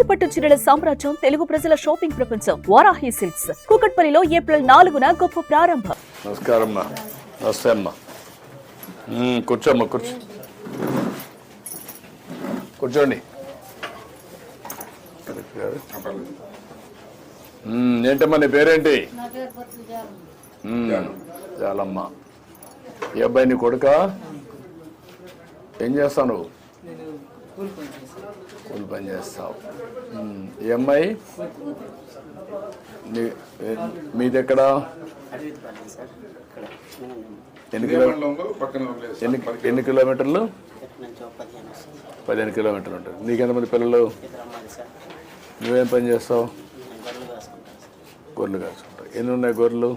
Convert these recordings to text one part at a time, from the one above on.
కంచిపట్టు చీరల సామ్రాజ్యం తెలుగు ప్రజల షాపింగ్ ప్రపంచం వారాహి సిల్క్స్. కూకట్పల్లిలో ఏప్రిల్ నాలుగున గొప్ప ప్రారంభం. నమస్కారం నమస్తే అమ్మా. కూర్చోమ్మా కూర్చో. కూర్చోండి. ఏంటమ్మా నీ పేరేంటి? చాలమ్మా ఏ అబ్బాయి నీ కొడుక? ఏం చేస్తావు కూలి పని చేస్తావు. మ్మ్, ఈ అమ్మాయి? నీ ఎన్ని ఎన్ని ఎన్ని కిలోమీటర్లు? పదిహేను కిలోమీటర్లు ఉంటుంది. నీకెంతమంది పిల్లలు? నువ్వేం పని చేస్తావు? గొర్రెలు కాసుకుంటావు ఎన్ని ఉన్నాయి గొర్రెలు?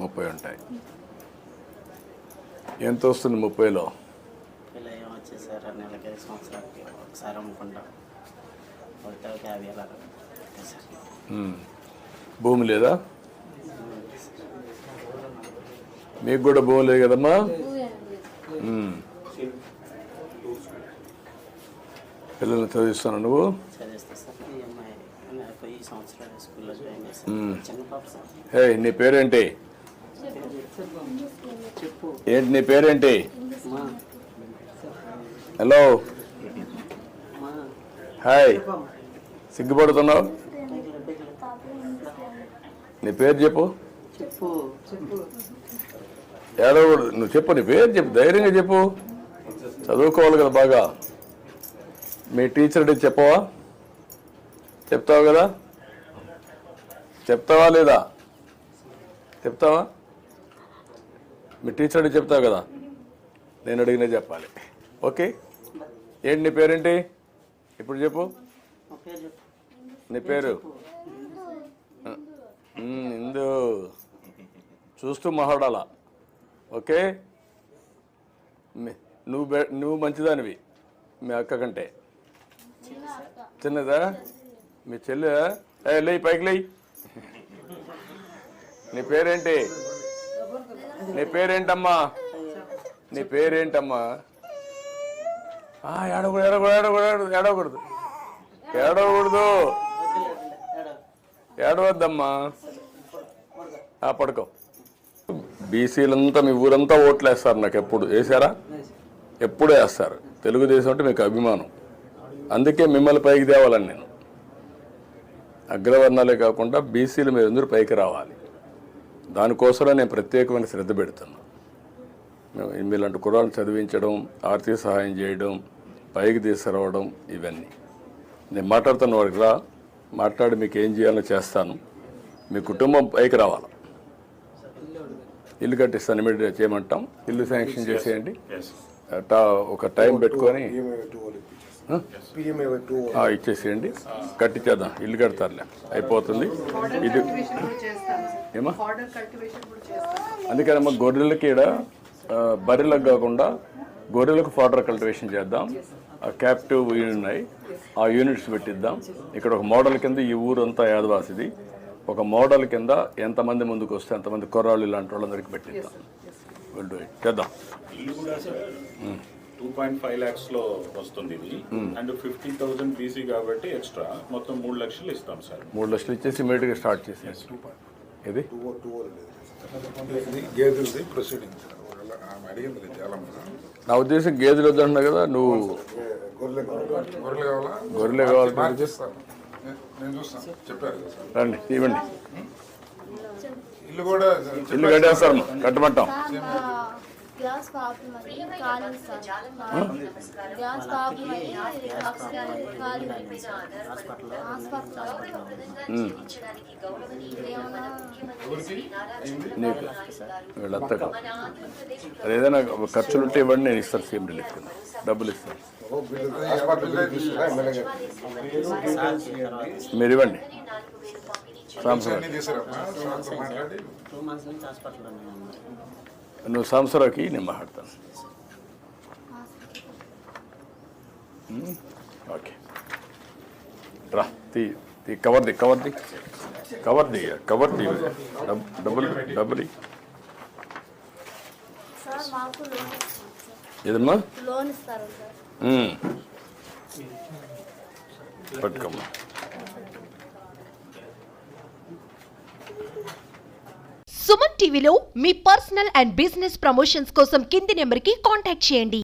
ముప్పై ఉంటాయి. ఎంత వస్తుంది ముప్పైలో? ఇలా ఏమొచ్చేది సార్ నెలకి ఐదు సంవత్సరాలకి. ఒకసారి అమ్ముకుంటాం. పడితే ఒక యాభై వేలు. భూమి లేదా? మీకు కూడా భూమి లేదు కదమ్మా. పిల్లల్ని చదివిస్తాను నువ్వు? హే నీ పేరేంటి? చెప్పు. ఏంటి నీ పేరేంటి? హలో. హాయ్. సిగ్గుపడుతున్నావు? నీ పేరు చెప్పు. ఏడవకూడదు నువ్వు చెప్పు నీ పేరు చెప్పు ధైర్యంగా చెప్పు. చదువుకోవాలి కదా బాగా. మీ టీచర్ అడిగి చెప్పవా? చెప్తావు కదా? చెప్తావా లేదా? చెప్తావా? మీ టీచర్ అడిగి చెప్తావు కదా? నేను అడిగినా చెప్పాలి. ఓకే? ఏంటి నీ పేరేంటి? ఇప్పుడు చెప్పు. నీ పేరు ఇందు. చూస్తూ మాట్లాడాలా ఓకే? నువ్వు బె- నువ్వు మంచిదానివి మీ అక్క కంటే. చిన్నదా? మీ చెల్లె? లేయి పైకి లేయి. నీ పేరేంటి? నీ పేరేంటమ్మా? నీ పేరేంటమ్మా? ఆ, ఏడవకూడదు ఏడవకూడదు ఏడవకూడదు ఏడవకూడదు ఏడవద్దమ్మా. ఆ, పడుకో. బీసీలంతా మీ ఊరంతా ఓట్లు వేస్తారు నాకు ఎప్పుడు. వేసారా ఎప్పుడు వేస్తారు. తెలుగుదేశం అంటే మీకు అభిమానం. అందుకే మిమ్మల్ని పైకి తేవాలని నేను. అగ్రవర్ణాలే కాకుండా బీసీలు మీరు అందరూ పైకి రావాలి? దానికోసమే నేను ప్రత్యేకమైన శ్రద్ధ పెడుతున్నాను మీలాంటి కురాలను చదివించడం ఆర్థిక సహాయం చేయడం పైకి తీసుకురావడం ఇవన్నీ. నేను మాట్లాడుతున్న వాడికి రా మాట్లాడి మీకు ఏం చేయాలో చేస్తాను. మీ కుటుంబం పైకి రావాలి? ఇల్లు కట్టిస్తాను ఇమీడియట్ చేయమంటాం. ఇల్లు శాంక్షన్ చేసేయండి. టా- ఒక టైం పెట్టుకొని ఇచ్చేసేయండి. కట్టించేద్దాం ఇల్లు కడతారులే. అయిపోతుంది. ఇది ఏమా? అందుకనమ్మా గొర్రెలకి ఈడ ఆ, బర్రెలకు కాకుండా గొర్రెలకు ఫాడర్ కల్టివేషన్ చేద్దాం. క్యాప్టివ్ యూనిట్ ఉన్నాయి. ఆ యూనిట్స్ పెట్టిద్దాం. ఇక్కడ ఒక మోడల్ కింద ఈ ఊరంతా యాదవాసిది. ఒక మోడల్ కింద ఎంతమంది ముందుకు వస్తే ఎంతమంది కుర్రాళ్ళు ఇలాంటి వాళ్ళందరికీ పెట్టిద్దాం. We'll do it. చేద్దాం. టూ పాయింట్ ఫైవ్ ల్యాక్స్లో వస్తుంది ఇది. అండ్ ఫిఫ్టీ థౌసండ్ బీసీ కాబట్టి ఎక్స్ట్రా మొత్తం మూడు లక్షలు ఇస్తాం సార్. మూడు లక్షలు ఇచ్చేసి ఇమీడియట్గా స్టార్ట్ చేసేసి ఇది టూ టూ ఇది గేదెలది ప్రొసీడింగ్ సార్. నా ఉద్దేశం గేదెలు వద్దంటున్నా కదా నువ్వు గొర్రెలు కావాలి? గొర్రెలు కావాలా? గొర్రెలే కావాలి మార్చేస్తాను. నే- నేను చూస్తాను. చెప్పారు కదా సార్. రండి ఇవ్వండి ఇల్లు కూడా ఇల్లు కట్టేస్తారు కట్టమంటాం. గ్యాస్ ప్రాబ్లం అది ఖాళీ సార్. గ్యాస్ ప్రాబ్లం అయ్యి హాస్పిటల్ నీకు వీళ్ళంతా అది. ఏదైనా ఖర్చులు ఉంటే ఇవ్వండి నేను ఇస్తాను సీఎం రిలీఫ్ కింద. డబ్బులు ఇస్తాను. మీరు ఇవ్వండి. నువ్వు సాంసరావుకి నేను మాట్లాడతాను. ఓకే. రా తీ తీ కవర్ది కవర్ది కవర్ది కవర్ది డబ్ డబ్బులు డబ్బులు ఇ. సార్ మాకు లోన్ ఇస్తారు. ఏదమ్మా. పట్టుకోమ్మా. సుమన్ టీవీలో మీ పర్సనల్ అండ్ బిజినెస్ ప్రమోషన్స్ కోసం కింది నెంబర్కి కాంటాక్ట్ చేయండి.